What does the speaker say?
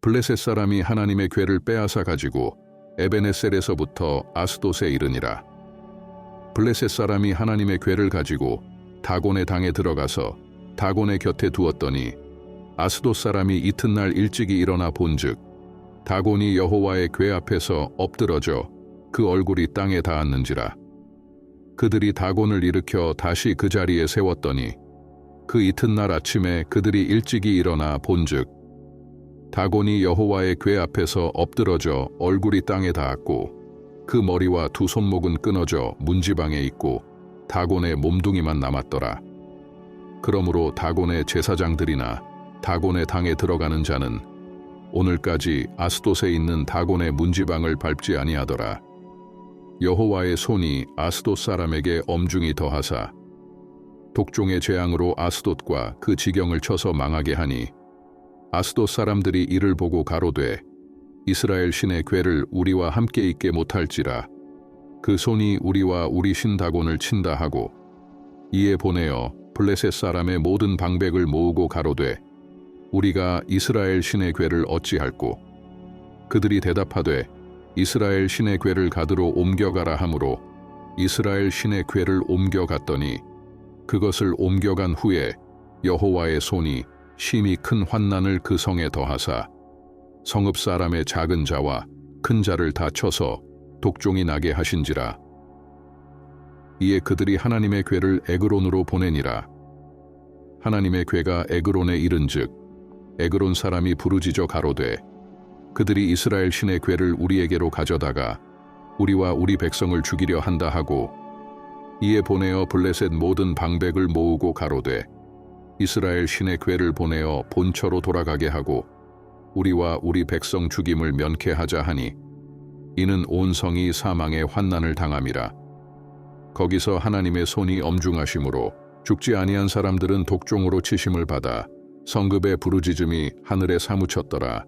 블레셋 사람이 하나님의 괴를 빼앗아 가지고 에베네셀에서부터 아스돗에 이르니라. 블레셋 사람이 하나님의 괴를 가지고 다곤의 당에 들어가서 다곤의 곁에 두었더니 아스돗 사람이 이튿날 일찍이 일어나 본즉 다곤이 여호와의 괴 앞에서 엎드러져 그 얼굴이 땅에 닿았는지라. 그들이 다곤을 일으켜 다시 그 자리에 세웠더니 그 이튿날 아침에 그들이 일찍이 일어나 본즉 다곤이 여호와의 궤 앞에서 엎드러져 얼굴이 땅에 닿았고 그 머리와 두 손목은 끊어져 문지방에 있고 다곤의 몸뚱이만 남았더라. 그러므로 다곤의 제사장들이나 다곤의 당에 들어가는 자는 오늘까지 아스돗에 있는 다곤의 문지방을 밟지 아니하더라. 여호와의 손이 아스돗 사람에게 엄중히 더하사 독종의 재앙으로 아스돗과 그 지경을 쳐서 망하게 하니 아스돗 사람들이 이를 보고 가로되 이스라엘 신의 괴를 우리와 함께 있게 못할지라. 그 손이 우리와 우리 신 다곤을 친다 하고 이에 보내어 블레셋 사람의 모든 방백을 모으고 가로되 우리가 이스라엘 신의 괴를 어찌할꼬? 그들이 대답하되 이스라엘 신의 괴를 가드로 옮겨가라 하므로 이스라엘 신의 괴를 옮겨갔더니 그것을 옮겨간 후에 여호와의 손이 심히 큰 환난을 그 성에 더하사 성읍 사람의 작은 자와 큰 자를 다 쳐서 독종이 나게 하신지라. 이에 그들이 하나님의 괴를 에그론으로 보내니라. 하나님의 괴가 에그론에 이른즉 에그론 사람이 부르짖어 가로되 그들이 이스라엘 신의 괴를 우리에게로 가져다가 우리와 우리 백성을 죽이려 한다 하고 이에 보내어 블레셋 모든 방백을 모으고 가로되 이스라엘 신의 괴를 보내어 본처로 돌아가게 하고 우리와 우리 백성 죽임을 면케하자 하니 이는 온 성이 사망의 환난을 당함이라. 거기서 하나님의 손이 엄중하심으로 죽지 아니한 사람들은 독종으로 치심을 받아 성급의 부르짖음이 하늘에 사무쳤더라